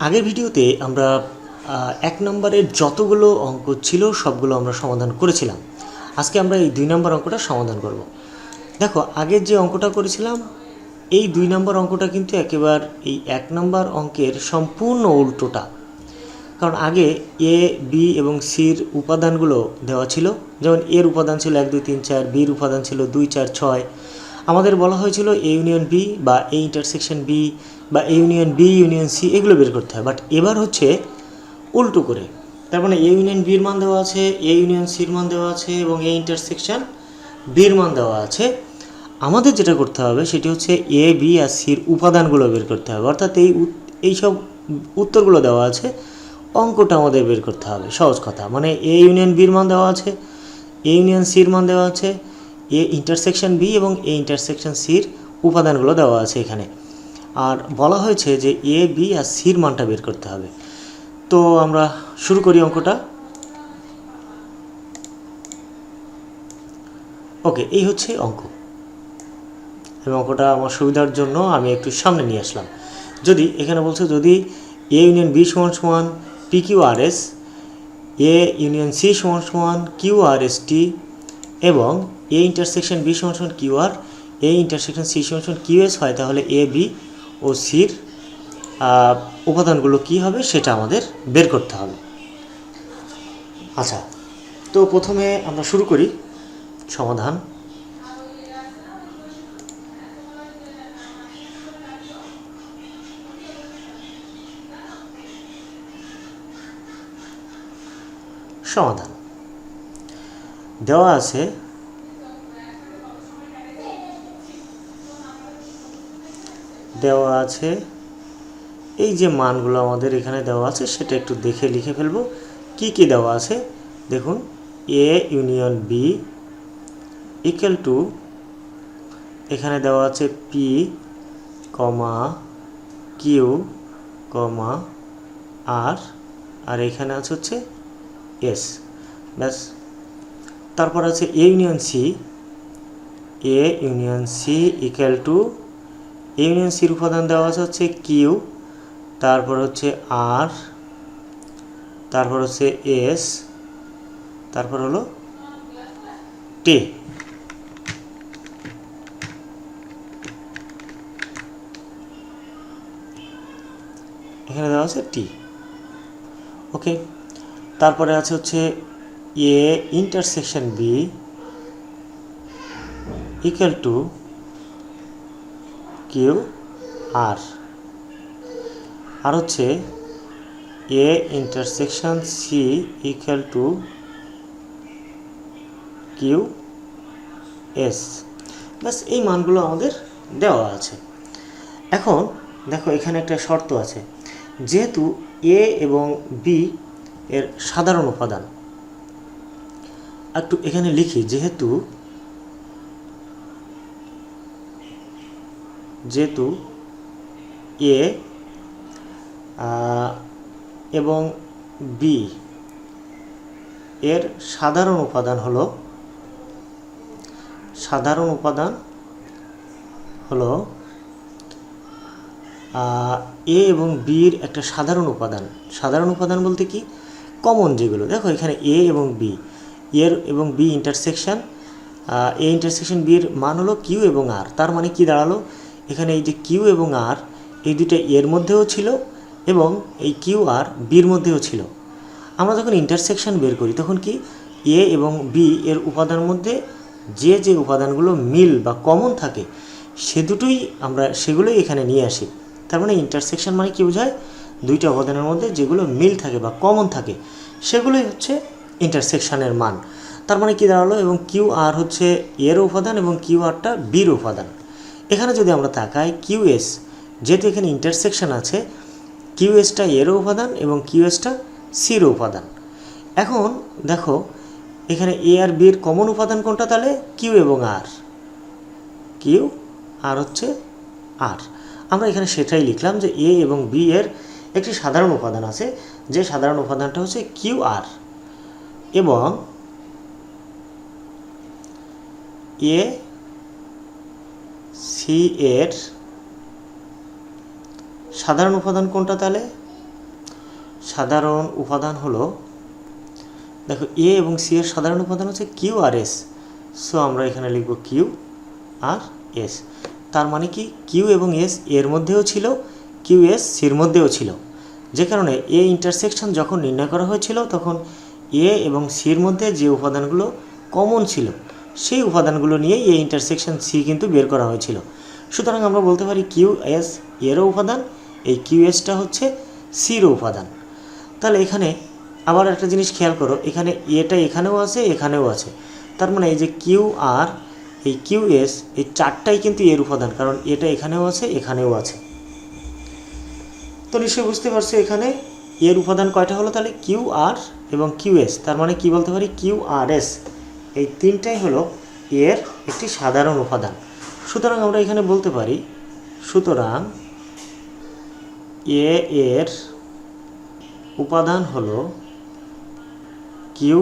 আগের ভিডিওতে আমরা এক নম্বরের যতগুলো অঙ্ক ছিল সবগুলো আমরা সমাধান করেছিলাম। আজকে আমরা এই দুই নম্বর অঙ্কটা সমাধান করব। দেখো, আগের যে অঙ্কটা করেছিলাম, এই দুই নম্বর অঙ্কটা কিন্তু একেবারে এই এক নম্বর অঙ্কের সম্পূর্ণ উল্টোটা। কারণ আগে এ বি এবং সির উপাদানগুলো দেওয়া ছিল। যেমন এর উপাদান ছিল এক, দুই, তিন, চার বির উপাদান ছিল দুই, চার, ছয় আমাদের বলা হয়েছিল এ ইউনিয়ন বি বা এ ইন্টারসেকশন বি বা A union B union C এগুলো বের করতে হয়। বাট এবার হচ্ছে উল্টো করে। তার মানে এ ইউনিয়ন বির মান দেওয়া আছে এ ইউনিয়ন সির মান দেওয়া আছে এবং এ ইন্টারসেকশন বির মান দেওয়া আছে। আমাদের যেটা করতে হবে সেটি হচ্ছে এ বি আর সির উপাদানগুলো বের করতে হবে। অর্থাৎ এই এইসব উত্তরগুলো দেওয়া আছে। অঙ্কটা আমাদের বের করতে হবে। সহজ কথা। মানে এ ইউনিয়ন বির মান দেওয়া আছে এ ইউনিয়ন সির মান দেওয়া আছে এ ইন্টারসেকশন বি এবং এ ইন্টারসেকশন সির উপাদানগুলো দেওয়া আছে এখানে। আর বলা হয়েছে যে এ বি আর সির মানটা বের করতে হবে। তো আমরা শুরু করি অঙ্কটা। ওকে, এই হচ্ছে অঙ্ক। এবং অঙ্কটা আমার সুবিধার জন্য আমি একটু সামনে নিয়ে আসলাম। যদি এখানে বলছে যদি এ ইউনিয়ন বি সমান সমান P Q R S A union C সমান সমান কিউ আর এস টি এবং এ ইন্টারসেকশন বি সমান সমান Q R A intersection C সমান সমান কিউ এস হয়, তাহলে এ বি ও সির উপাদানগুলো কী হবে সেটা আমাদের বের করতে হবে। আচ্ছা তো প্রথমে আমরা শুরু করি সমাধান। সমাধান। দেওয়া আছে দেওয়া আছে। এই যে মানগুলো আমাদের এখানে দেওয়া আছে, সেটা একটু দেখে লিখে ফেলব। কি কি দেওয়া আছে? দেখুন A union B equal to এখানে দেওয়া আছে পি কমা কিউ কমা আর আর এখানে আছে হচ্ছে এস ব্যাস। তারপর আছে A union C A union C equal to union সির উপাদান দেওয়া আছে হচ্ছে কিউ, তারপর হচ্ছে আর, তারপর হচ্ছে এস, তারপর হলো টি। এখানে দেওয়া আছে টি। ওকে, তারপরে আছে হচ্ছে A intersection B equal to Q R. আর হচ্ছে A intersection C equal to Q S. ব্যাস, এই মানগুলো আমাদের দেওয়া আছে। এখন দেখো এখানে একটা শর্ত আছে। যেহেতু এ এবং বি এর সাধারণ উপাদান, একটু এখানে লিখি, যেহেতু যেহেতু এ এবং বি এর সাধারণ উপাদান হলো, সাধারণ উপাদান হলো এ এবং বির একটা সাধারণ উপাদান। সাধারণ উপাদান বলতে কি? কমন যেগুলো। দেখো এখানে এ এবং বি। এর এবং বি ইন্টারসেকশন এ ইন্টারসেকশন বির মান হলো কিউ এবং আর। তার মানে কি দাঁড়াল? এখানে এই যে কিউ এবং আর, এই দুইটা এর মধ্যেও ছিল এবং এই কিউ আর বির মধ্যেও ছিল। আমরা যখন ইন্টারসেকশন বের করি, তখন কি এ এবং বি এর উপাদান মধ্যে যে যে উপাদানগুলো মিল বা কমন থাকে, সে দুটোই আমরা সেগুলোই এখানে নিয়ে আসি। তার মানে ইন্টারসেকশন মানে কি বোঝায়? দুইটা উপাদানের মধ্যে যেগুলো মিল থাকে বা কমন থাকে, সেগুলোই হচ্ছে ইন্টারসেকশনের মান। তার মানে কি দাঁড়াল? এবং কিউ আর হচ্ছে এর উপাদান এবং কিউ আরটা বির উপাদান। এখানে যদি আমরা তাকাই কিউএস যেহেতু এখানে ইন্টারসেকশন আছে কিউএসটা এরও উপাদান এবং কিউ এসটা সিরও উপাদান। এখন দেখো, এখানে এ আর বির কমন উপাদান কোনটা তাহলে? কিউ এবং আর কিউ আর হচ্ছে আর আমরা এখানে সেটাই লিখলাম যে এ এবং বি এর একটি সাধারণ উপাদান আছে, যে সাধারণ উপাদানটা হচ্ছে কিউ আর এবং এ সি এর সাধারণ উপাদান কোনটা তাহলে? সাধারণ উপাদান হলো, দেখো এ এবং সি এর সাধারণ উপাদান হচ্ছে কিউ আর এস সো আমরা এখানে লিখব কিউ আর এস তার মানে কি? কিউ এবং এস এর মধ্যেও ছিল কিউ এস সির মধ্যেও ছিল। যে কারণে এ ইন্টারসেকশন যখন নির্ণয় করা হয়েছিল, তখন এ এবং সির মধ্যে যে উপাদানগুলো কমন ছিল সেই উপাদানগুলো নিয়েই এই ইন্টারসেকশন সি কিন্তু বের করা হয়েছিল। সুতরাং আমরা বলতে পারি কিউ এস এরও উপাদান, এই কিউ এসটা হচ্ছে সিরও উপাদান। তাহলে এখানে আবার একটা জিনিস খেয়াল করো, এখানে এটা এখানেও আছে এখানেও আছে। তার মানে এই যে কিউ আর এই কিউ এস এই চারটাই কিন্তু এর উপাদান, কারণ এটা এখানেও আছে এখানেও আছে। তো নিশ্চয়ই বুঝতে পারছ এখানে এর উপাদান কয়টা হলো? তাহলে কিউ আর এবং কিউ এস তার মানে কি বলতে পারি? কিউ আর এস এই তিনটাই হলো এর একটি সাধারণ উপাদান। সুতরাং আমরা এখানে বলতে পারি, সুতরাং এ এর উপাদান হলো কিউ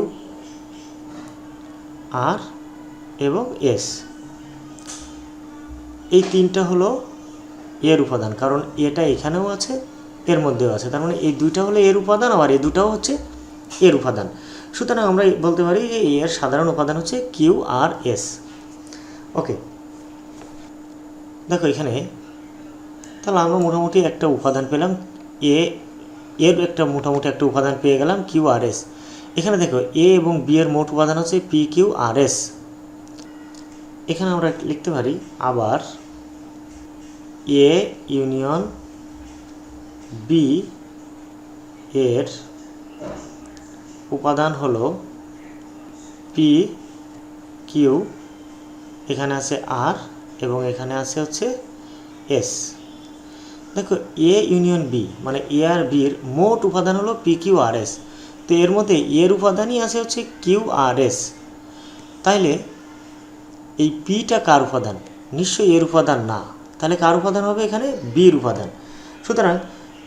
আর এবং এস এই তিনটা হলো এর উপাদান, কারণ এটা এখানেও আছে, এর মধ্যেও আছে। তার মানে এই দুইটা হলো এর উপাদান, আবার এই দুটাও হচ্ছে এর উপাদান। সুতরাং আমরা বলতে পারি যে এর সাধারণ উপাদান হচ্ছে কিউ আর এস ওকে দেখো এখানে, তাহলে আমরা মোটামুটি একটা উপাদান পেলাম এ এর একটা মোটামুটি একটা উপাদান পেয়ে গেলাম কিউ আর এস এখানে দেখো এ এবং বি এর মোট উপাদান হচ্ছে পি কিউ আর এস এখানে আমরা লিখতে পারি আবার এ ইউনিয়ন বি এর উপাদান হলো পি কিউ এখানে আছে আর এবং এখানে আছে হচ্ছে এস দেখো এ ইউনিয়ন বি মানে এ আর বির মোট উপাদান হলো পি কিউ আর এস তো এর মধ্যে এর উপাদানই আছে হচ্ছে কিউ আর এস তাইলে এই পিটা কার উপাদান? নিশ্চয়ই এর উপাদান না। তাহলে কার উপাদান হবে এখানে? বির উপাদান। সুতরাং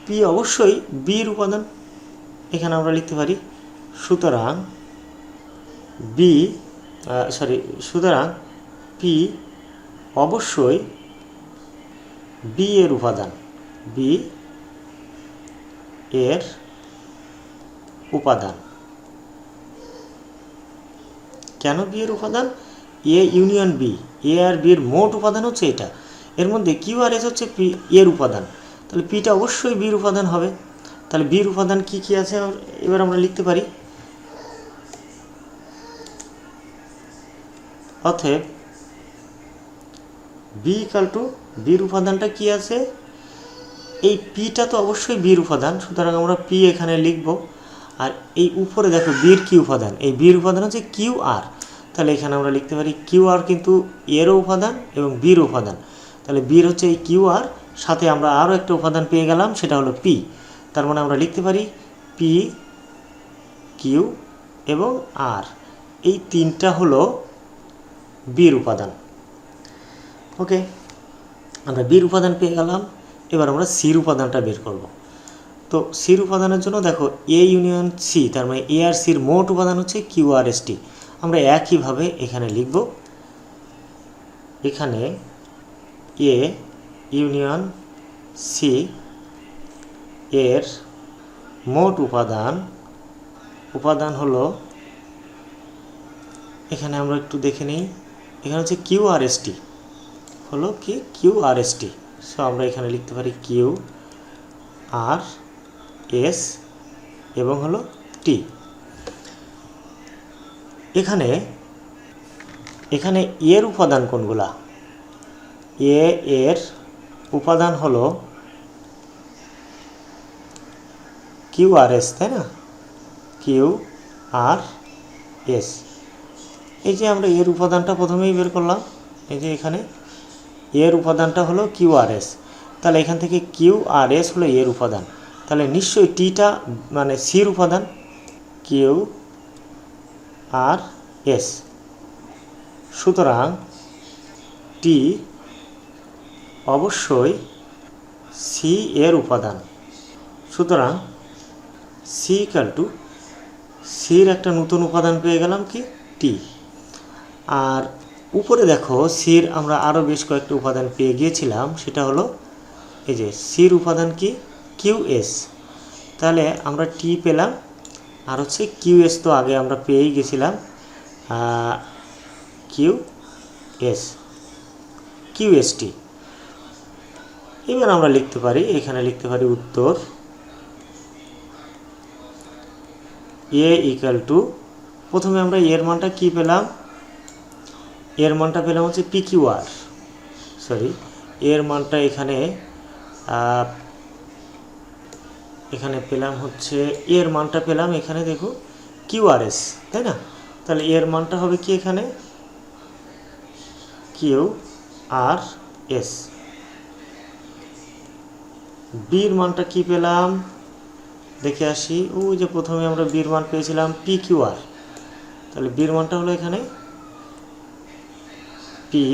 পি অবশ্যই বির উপাদান। এখানে আমরা লিখতে পারি সুতরাং বি সরি সুতরাং পি অবশ্যই বি এর উপাদান বি এর উপাদান। কেন বি এর উপাদান? এ ইউনিয়ন বি এ আর বির মোট উপাদান হচ্ছে এটা। এর মধ্যে কিউ আর এস হচ্ছে পি এর উপাদান। তাহলে পিটা অবশ্যই বির উপাদান হবে। তাহলে বির উপাদান কি কি আছে? এবার আমরা লিখতে পারি। অতএব বি ইকাল টু বির উপাদানটা কি আছে? এই পিটা তো অবশ্যই বির উপাদান, সুতরাং আমরা পি এখানে লিখব। আর এই উপরে দেখো বীর কি উপাদান? এই বীর উপাদান হচ্ছে কিউ আর তাহলে এখানে আমরা লিখতে পারি কিউ আর কিন্তু এরও উপাদান এবং বীর উপাদান। তাহলে বীর হচ্ছে এই কিউ আর সাথে আমরা আরও একটা উপাদান পেয়ে গেলাম, সেটা হলো পি তার মানে আমরা লিখতে পারি পি কিউ এবং আর এই তিনটা হলো বীর উপাদান। ওকে আমরা বীর উপাদান পেয়ে গেলাম, এবার আমরা সির উপাদানটা বের করব। তো সির উপাদানের জন্য দেখো এ ইউনিয়ন সি তার মানে এ আর সির মোট উপাদান হচ্ছে কিউ আর এস টি আমরা একইভাবে এখানে লিখব, এখানে এ ইউনিয়ন সি এর মোট উপাদান উপাদান হলো, এখানে আমরা একটু দেখে নিই এখানে হচ্ছে কিউ আর এস টি হলো কি? Q R S T so আমরা এখানে লিখতে পারি কিউ আর এস এবং হলো টি এখানে এখানে এর উপাদান কোনগুলা? এ এর উপাদান হলো কিউ আর এস তাই না? কিউ আর এস এই যে আমরা এর উপাদানটা প্রথমেই বের করলাম, এই যে এখানে। এর উপাদানটা হলো কিউ আর এস। তাহলে এখান থেকে কিউ আর এস হলো এর উপাদান। তাহলে নিশ্চয়ই টিটা মানে সির উপাদান, কিউ আর এস। সুতরাং টি অবশ্যই সি এর উপাদান। সুতরাং সি ইকাল টু সির একটা নতুন উপাদান পেয়ে গেলাম কি? টি। আর উপরে দেখো, সির আমরা আরও বেশ কয়েকটি উপাদান পেয়ে গিয়েছিলাম। সেটা হলো, এই যে সির উপাদান কি? Q S. তাহলে আমরা টি পেলাম। আর হচ্ছে কিউ এস তো আগে আমরা পেয়েই গেছিলাম। Q S. Q S T. এবার আমরা লিখতে পারি, এখানে লিখতে পারি উত্তর। এ ইকাল টু, প্রথমে আমরা এর মানটা কি পেলাম? এর মানটা পেলাম হচ্ছে পি কিউ আর সরি এর মানটা এখানে এখানে পেলাম হচ্ছে, এর মানটা পেলাম এখানে দেখো কিউআরএস তাই না? তাহলে এর মানটা হবে কি এখানে? কিউ আর এস বির মানটা কি পেলাম? দেখে আসি। ওই যে প্রথমে আমরা বির মান পেয়েছিলাম পি কিউ আর তাহলে বির মানটা হলো এখানে পি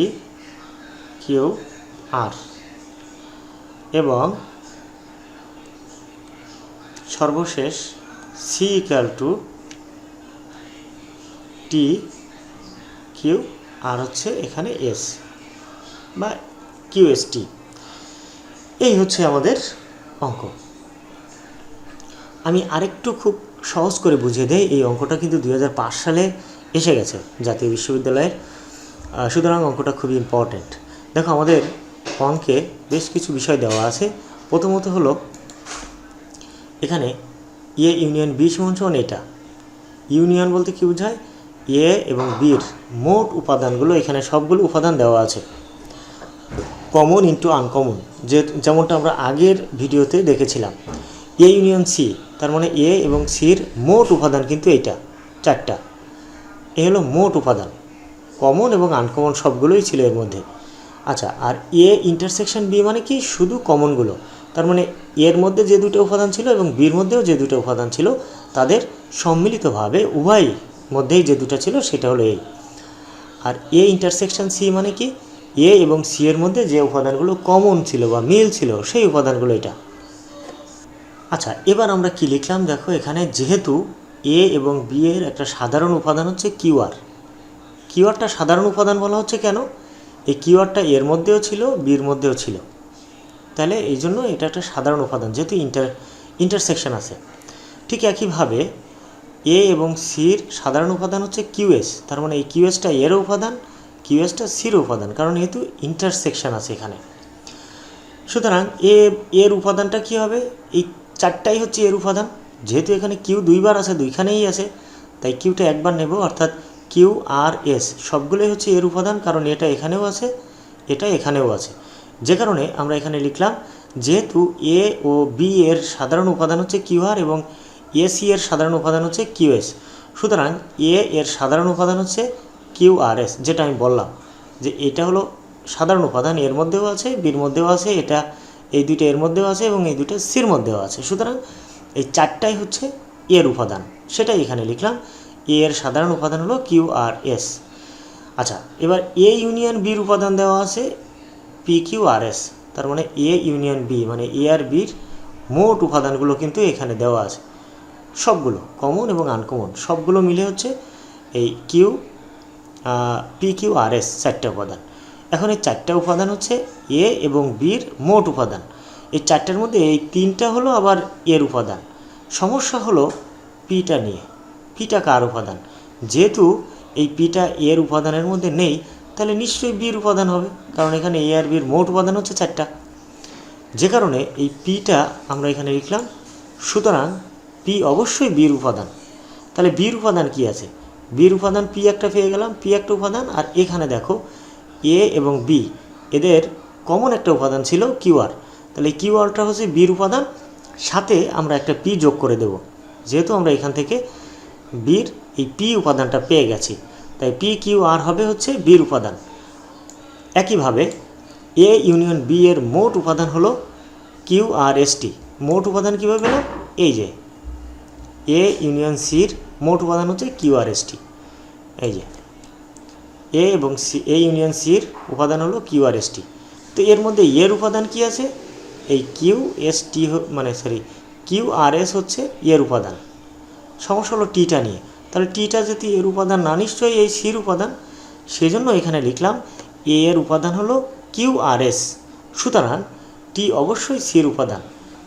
কিউ আর এবং সর্বশেষ C equal to T Q R হচ্ছে এখানে এস বা কিউএসটি এই হচ্ছে আমাদের অঙ্ক। আমি আরেকটু খুব সহজ করে বুঝিয়ে দেই, এই অঙ্কটা কিন্তু দু হাজার পাঁচ সালে এসে গেছে জাতীয় বিশ্ববিদ্যালয়ের সুতরাং অঙ্কটা খুবই ইম্পর্ট্যান্ট দেখো, আমাদের অঙ্কে বেশ কিছু বিষয় দেওয়া আছে। প্রথমত হলো, এখানে এ ইউনিয়ন বি সমান সমান এটা। ইউনিয়ন বলতে কি বোঝায়? এ এবং বির মোট উপাদানগুলো, এখানে সবগুলো উপাদান দেওয়া আছে। কমন ইন্টু আনকমন যে যেমনটা আমরা আগের ভিডিওতে দেখেছিলাম। এ ইউনিয়ন সি তার মানে এ এবং সির মোট উপাদান কিন্তু এইটা, চারটা। এ হলো মোট উপাদান। কমন এবং আনকমন সবগুলোই ছিল এর মধ্যে। আচ্ছা আর এ ইন্টারসেকশন বি মানে কি? শুধু কমনগুলো তার মানে এর মধ্যে যে দুটো উপাদান ছিল এবং বির মধ্যেও যে দুটো উপাদান ছিল, তাদের সম্মিলিতভাবে উভয় মধ্যেই যে দুটো ছিল সেটা হলো এই আর এ ইন্টারসেকশন সি মানে কি? এ এবং সি এর মধ্যে যে উপাদানগুলো কমন ছিল বা মিল ছিল, সেই উপাদানগুলো এটা। আচ্ছা এবার আমরা কি লিখলাম? দেখো, এখানে যেহেতু এ এবং বি এর একটা সাধারণ উপাদান হচ্ছে কিউআর কিউআরটা সাধারণ উপাদান বলা হচ্ছে কেন? এই কিউআরটা এর মধ্যেও ছিল, বির মধ্যেও ছিল। তাহলে এই জন্য এটা একটা সাধারণ উপাদান, যেহেতু ইন্টার ইন্টারসেকশন আছে। ঠিক একইভাবে এ এবং সির সাধারণ উপাদান হচ্ছে কিউএস তার মানে এই কিউএসটা এর উপাদান কিউএসটা সির উপাদান, কারণ যেহেতু ইন্টারসেকশন আছে এখানে। সুতরাং এ এর উপাদানটা কি হবে? এই চারটাই হচ্ছে এর উপাদান। যেহেতু এখানে কিউ দুইবার আছে, দুইখানেই আছে, তাই কিউটা একবার নেব, অর্থাৎ কিউ আর এস সবগুলোই হচ্ছে এর উপাদান, কারণ এটা এখানেও আছে, এটা এখানেও আছে। যে কারণে আমরা এখানে লিখলাম, যেহেতু এ ও বি এর সাধারণ উপাদান হচ্ছে কিউ আর এবং এ সি এর সাধারণ উপাদান হচ্ছে কিউ এস সুতরাং এ এর সাধারণ উপাদান হচ্ছে কিউ আর এস যেটা আমি বললাম যে এটা হলো সাধারণ উপাদান, এর মধ্যেও আছে বির মধ্যেও আছে, এটা এই দুইটা এর মধ্যেও আছে এবং এই দুইটা সির মধ্যেও আছে। সুতরাং এই চারটাই হচ্ছে এর উপাদান, সেটাই এখানে লিখলাম। এ এর সাধারণ উপাদান হলো কিউ আর এস আচ্ছা এবার এ ইউনিয়ন বির উপাদান দেওয়া আছে পি কিউ আর এস তার মানে এ ইউনিয়ন বি মানে এ আর বির মোট উপাদানগুলো কিন্তু এখানে দেওয়া আছে। সবগুলো কমন এবং আনকমন সবগুলো মিলে হচ্ছে এই Q P Q R S চারটে উপাদান। এখন এই চারটা উপাদান হচ্ছে এ এবং বির মোট উপাদান। এই চারটার মধ্যে এই তিনটা হলো আবার এর উপাদান। সমস্যা হলো পিটা নিয়ে। পিটা কার উপাদান। যেহেতু এই পিটা এর উপাদানের মধ্যে নেই, তাহলে নিশ্চয়ই বির উপাদান হবে, কারণ এখানে এ আর বির মোট উপাদান হচ্ছে চারটা। যে কারণে এই পিটা আমরা এখানে লিখলাম, সুতরাং পি অবশ্যই বীর উপাদান। তাহলে বীর উপাদান কি আছে? বীর উপাদান পি একটা পেয়ে গেলাম, পি একটা উপাদান, আর এখানে দেখো এ এবং বি, এদের কমন একটা উপাদান ছিল কিউআর তাহলে কিউআরটা হচ্ছে বীর উপাদান, সাথে আমরা একটা পি যোগ করে দেব। যেহেতু আমরা এখান থেকে বীর এই পি উপাদানটা পেয়ে গেছি। তাই পি কিউ আর হবে হচ্ছে বীর উপাদান। একইভাবে এ ইউনিয়ন বি এর মোট উপাদান হলো কিউ আর এস টি মোট উপাদান কীভাবে পেলাম? এই যে এ ইউনিয়ন সির মোট উপাদান হচ্ছে কিউ আর এস টি এই যে এ এবং সি এ ইউনিয়ন সির উপাদান হলো কিউ আর এস টি তো এর মধ্যে এর উপাদান কি আছে? এই কিউ এস টি মানে সরি কিউ আর এস হচ্ছে এর উপাদান। সমস্যা হলো টিটা নিয়ে। তাহলে টিটা যদি এর উপাদান না, নিশ্চয়ই এই সির উপাদান। সেজন্য এখানে লিখলাম এ এর উপাদান হলো কিউ আর এস। সুতরাং টি অবশ্যই সির উপাদান।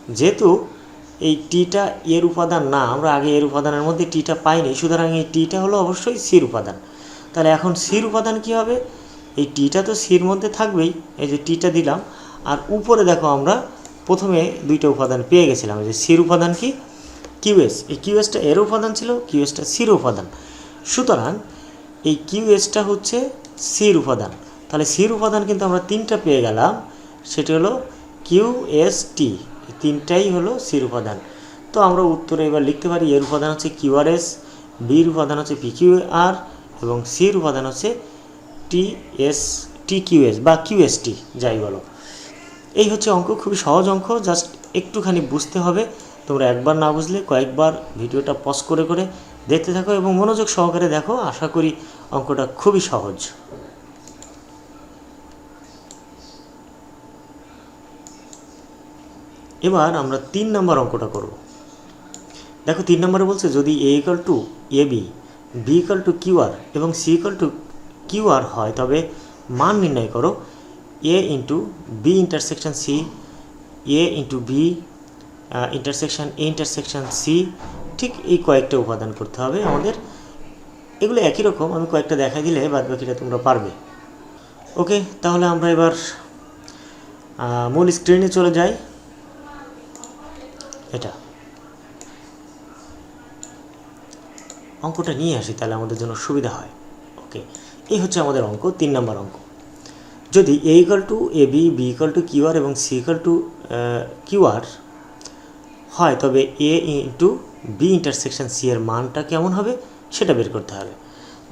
যেহেতু এই টিটা এর উপাদান না, আমরা আগে এর উপাদানের মধ্যে টিটা পাইনি, সুতরাং এই টিটা হলো অবশ্যই সির উপাদান। তাহলে এখন সির উপাদান কি হবে? এই টিটা তো সির মধ্যে থাকবেই, এই যে টিটা দিলাম। আর উপরে দেখো আমরা প্রথমে দুইটা উপাদান পেয়ে গেছিলাম, যে সির উপাদান কি? কিউএস এই কিউএসটা এর উপাদান ছিল কিউএসটা সির উপাদান। সুতরাং এই কিউএসটা হচ্ছে সির উপাদান। তাহলে সির উপাদান কিন্তু আমরা তিনটা পেয়ে গেলাম, সেটি হলো কিউএসটি তিনটাই হলো সির উপাদান। তো আমরা উত্তরে এবার লিখতে পারি, এর উপাদান হচ্ছে কিউআরএস বির উপাদান হচ্ছে পিকিউআর এবং সির উপাদান হচ্ছে টিএস টিকিউএস বা কিউএসটি যাই বলো। এই হচ্ছে অঙ্ক, খুবই সহজ অঙ্ক, জাস্ট একটুখানি বুঝতে হবে। তোমরা একবার না বুঝলে কয়েকবার ভিডিওটা পজ করে করে দেখতে থাকো এবং মনোযোগ সহকারে দেখো। আশা করি অঙ্কটা খুবই সহজ। এবার আমরা তিন নম্বর অঙ্কটা করব। দেখো, তিন নম্বরে বলছে, যদি A equal to A B B equal to Q R এবং C equal to Q R হয়, তবে মান নির্ণয় করো। A into B intersection C A into B intersection A intersection C ঠিক এই কয়েকটা উপাদান করতে হবে আমাদের। এগুলো একই রকম, আমি কয়েকটা দেখা দিলে বাদ বাকিটা তোমরা পারবে। ওকে, তাহলে আমরা এবার মূল স্ক্রিনে চলে যাই। এটা। অঙ্কটা নিয়ে আসি তাহলে আমাদের জন্য সুবিধা হয়। ওকে, এই হচ্ছে আমাদের অঙ্ক, তিন নম্বর অঙ্ক। যদি A equal to A B B equal to Q R এবং C equal to Q R হয়, তবে A into B intersection C এর মানটা কেমন হবে সেটা বের করতে হবে।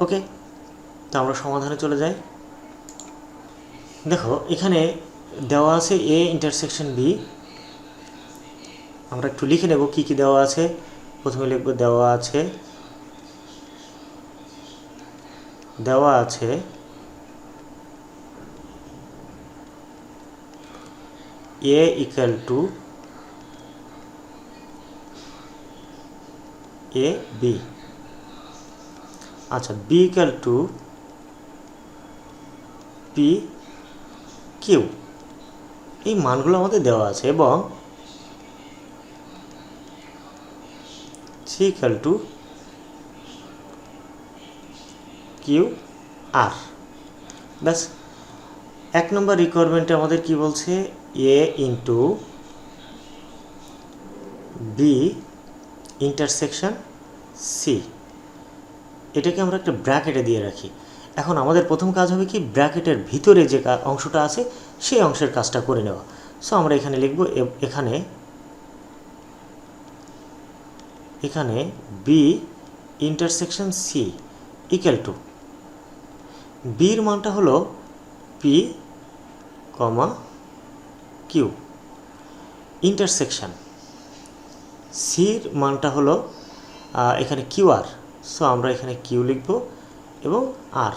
ওকে তো আমরা সমাধানে চলে যাই। দেখো, এখানে দেওয়া আছে এ ইন্টারসেকশন বি আমরা একটু লিখে নেব কি কি দেওয়া আছে। প্রথমে লিখব দেওয়া আছে। দেওয়া আছে A equal to A B আচ্ছা B equal to P Q এই মানগুলো আমাদের দেওয়া আছে এবং C equal to Q R ব্যাস, এক নম্বর রিকোয়ারমেন্টে আমাদের কি বলছে? A into B intersection C এটাকে আমরা একটা ব্র্যাকেটে দিয়ে রাখি। এখন আমাদের প্রথম কাজ হবে কি ব্র্যাকেটের ভিতরে যে অংশটা আছে, সেই অংশের কাজটা করে নেওয়া। সো আমরা এখানে লিখব এখানে এখানে B intersection C equal to বির মানটা হলো পি কমা কিউ ইন্টারসেকশন সির মানটা হলো এখানে কিউ আর। সো আমরা এখানে কিউ লিখব এবং আর।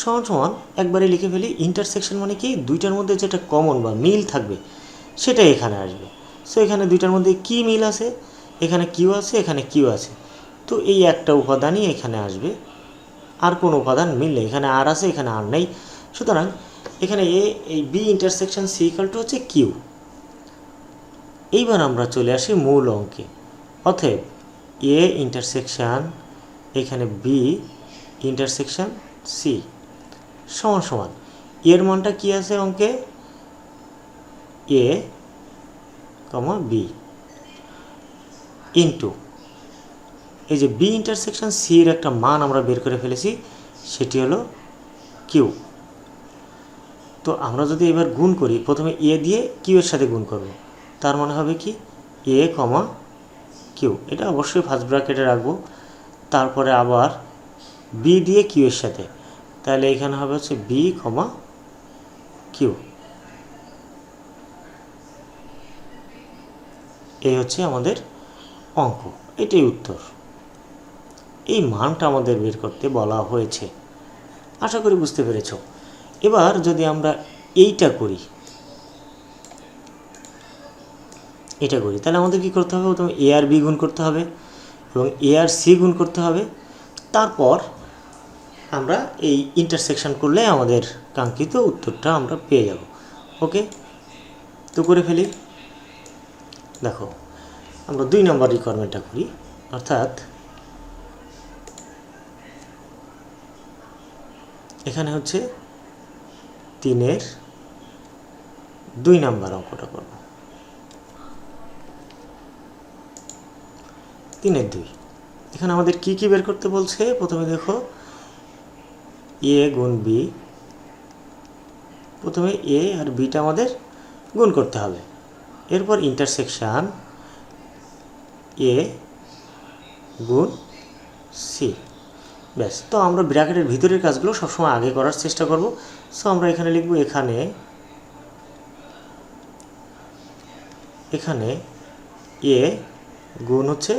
সমান সমান একবারে লিখে ফেলি ইন্টারসেকশন মানে কি? দুইটার মধ্যে যেটা কমন বা মিল থাকবে, সেটাই এখানে আসবে। সো এখানে দুইটার মধ্যে কি মিল আছে? এখানে কিউ আছে, এখানে কিউ আছে। তো এই একটা উপাদানই এখানে আসবে। আর কোনো উপাদান মিল নেই। এখানে আর আছে, এখানে আর নেই। সুতরাং এখানে এ এই B intersection C equal to হচ্ছে কিউ। এইবার আমরা চলে আসি মূল অঙ্কে। অতএব এ ইন্টারসেকশন এখানে বি ইন্টারসেকশন সি সমান সমান, এর মানটা কি আছে অঙ্কে? এ কমা বি ইন্টু এই যে বি ইন্টারসেকশন সি এর একটা মান আমরা বের করে ফেলেছি, সেটি হলো কিউ তো আমরা যদি এবার গুণ করি, প্রথমে এ দিয়ে কিউ এর সাথে গুণ করব। তার মানে হবে কি? এ কমা কিউ এটা অবশ্যই ফার্স্ট ব্র্যাকেটে রাখব। তারপরে আবার বি দিয়ে কিউ এর সাথে। তাহলে এখানে হবে হচ্ছে বি কমা কিউ এই হচ্ছে আমাদের অঙ্ক। এটাই উত্তর। এই মানটা আমাদের বের করতে বলা হয়েছে। আশা করি বুঝতে পেরেছ। এবার যদি আমরা এইটা করি এটা করি। তাহলে আমাদের কি করতে হবে? প্রথমে এ আর বি গুণ করতে হবে এবং এ আর সি গুণ করতে হবে। তারপর আমরা এই ইন্টারসেকশন করলে আমাদের কাঙ্ক্ষিত উত্তরটা আমরা পেয়ে যাব। ওকে তো করে ফেলি। দেখো, আমরা দুই নম্বর রিকোয়ারমেন্টটা করি। অর্থাৎ এখানে হচ্ছে তিনের দুই নাম্বার অঙ্কটা করব। তিনের দুই। এখানে আমাদের কি কি বের করতে বলছে? প্রথমে দেখো এ গুণ বি। প্রথমে এ আর বিটা আমাদের গুণ করতে হবে। এরপর ইন্টারসেকশান এ গুণ সি। ব্যাস, তো আমরা ব্র্যাকেটের ভিতরের কাজগুলো সবসময় আগে করার চেষ্টা করব। সো আমরা এখানে লিখব এখানে এখানে এ গুণ হচ্ছে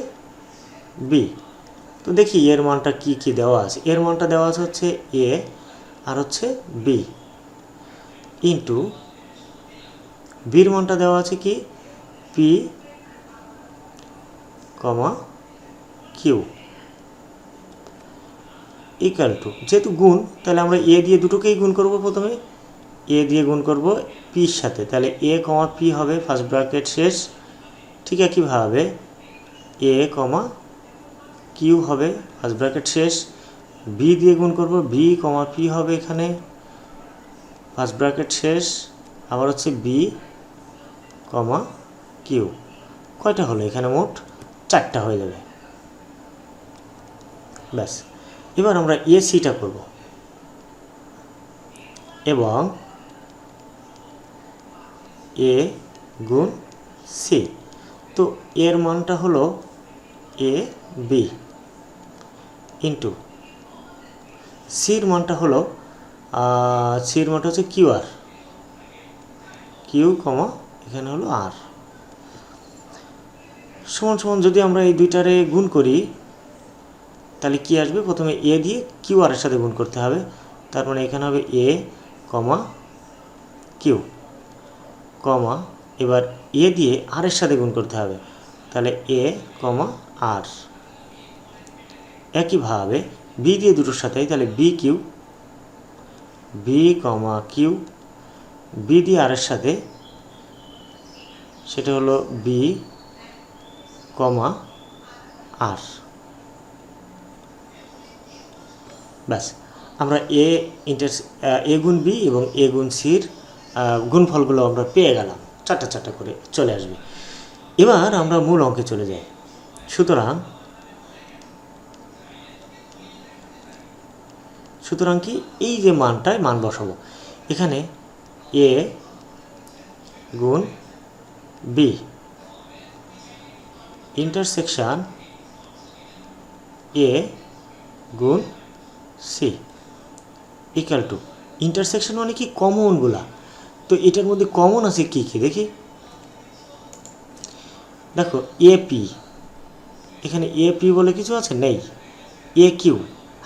বি তো দেখি এর মানটা কি কি দেওয়া আছে। এর মানটা দেওয়া আছে হচ্ছে এ আর হচ্ছে বি ইন্টু বির মানটা দেওয়া আছে কি? P comma Q equal to যেহেতু গুণ, তাহলে আমরা এ দিয়ে দুটোকেই গুণ করব প্রথমে। এ দিয়ে গুণ করব পির সাথে। তাহলে এ কমা পি হবে ফার্স্ট ব্র্যাকেট শেষ। ঠিক একইভাবে এ কমা কিউ হবে ফার্স্ট ব্র্যাকেট শেষ। বি দিয়ে গুণ করব বি কমা পি হবে এখানে। ফার্স্ট ব্র্যাকেট শেষ, আবার হচ্ছে বি কমা কিউ কয়টা হলো? এখানে মোট চারটা হয়ে যাবে। ব্যাস। এবার আমরা এ সিটা করব। এবং এ গুণ সি তো এর মানটা হলো এ বি ইন্টু সির মানটা হলো সির মানটা হচ্ছে কিউ আর কিউ কমা এখানে হলো আর সমান সমান যদি আমরা এই দুইটারে গুণ করি, তাহলে কি আসবে? প্রথমে এ দিয়ে কিউ আর এর সাথে গুণ করতে হবে। তার মানে এখানে হবে এ কমা কিউ কমা এবার এ দিয়ে আর এর সাথে গুণ করতে হবে। তাহলে এ কমা আর একইভাবে বি দিয়ে দুটোর সাথে, তাহলে B Q B comma Q B দিয়ে আর এর সাথে, সেটা হলো বি কমা আর ব্যাস, আমরা এ ইন্টার এ গুণ বি এবং এ গুণ সির গুণফলগুলো আমরা পেয়ে গেলাম। চারটা চারটা করে চলে আসবে। এবার আমরা মূল অঙ্কে চলে যাই। সুতরাং সুতরাং কি এই যে মানটায় মান বসাবো। এখানে এ গুণ বি ইন্টারসেকশান এ গুণ সি ইকাল টু ইন্টারসেকশন মানে কি কমনগুলা তো এটার মধ্যে কমন আছে কি কি? দেখি। দেখো এ পি এখানে এ পি বলে কিছু আছে? নেই। এ কিউ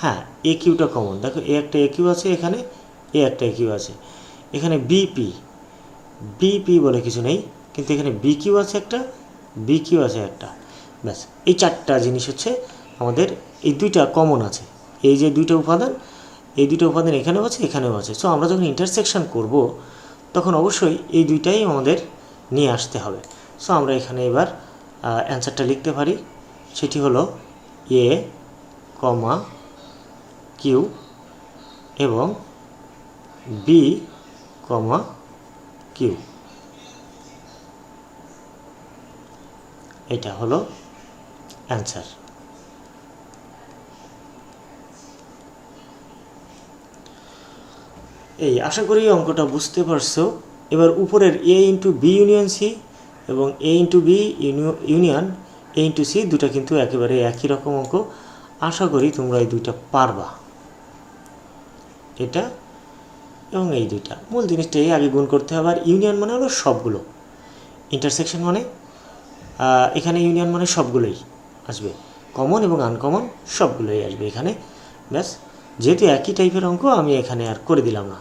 হ্যাঁ এ কিউটা কমন দেখো এ একটা এ কিউ আছে, এখানে এ একটা এ কিউ আছে। এখানে বিপি বিপি বলে কিছু নেই, কিন্তু এখানে বি কিউ আছে একটা বি কিউ আছে একটা। ব্যাস, এই চারটা জিনিস হচ্ছে আমাদের এই দুইটা কমন আছে। এই যে দুইটা উপাদান, এই দুইটা উপাদান এখানেও আছে এখানেও আছে। সো আমরা যখন ইন্টারসেকশন করব, তখন অবশ্যই এই দুইটাই আমাদের নিয়ে আসতে হবে। সো আমরা এখানে এবার অ্যান্সারটা লিখতে পারি। সেটি হলো এ কমা কিউ এবং বি কমা কিউ এটা হলো অ্যান্সার এই, আশা করি অঙ্কটা বুঝতে পারছ। এবার উপরের A into B union C এবং A into B union A into C দুটা কিন্তু একেবারে একই রকম অঙ্ক। আশা করি তোমরা এই দুইটা পারবা। এটা এবং এই দুইটা। মূল জিনিসটা এই আগে গুণ করতে হবে, আর ইউনিয়ন মানে হলো সবগুলো। ইন্টারসেকশন মানে এখানে ইউনিয়ন মানে সবগুলোই আসবে। কমন এবং আনকমন সবগুলোই আসবে এখানে। ব্যাস, যেহেতু একই টাইপের অঙ্ক, আমি এখানে আর করে দিলাম না।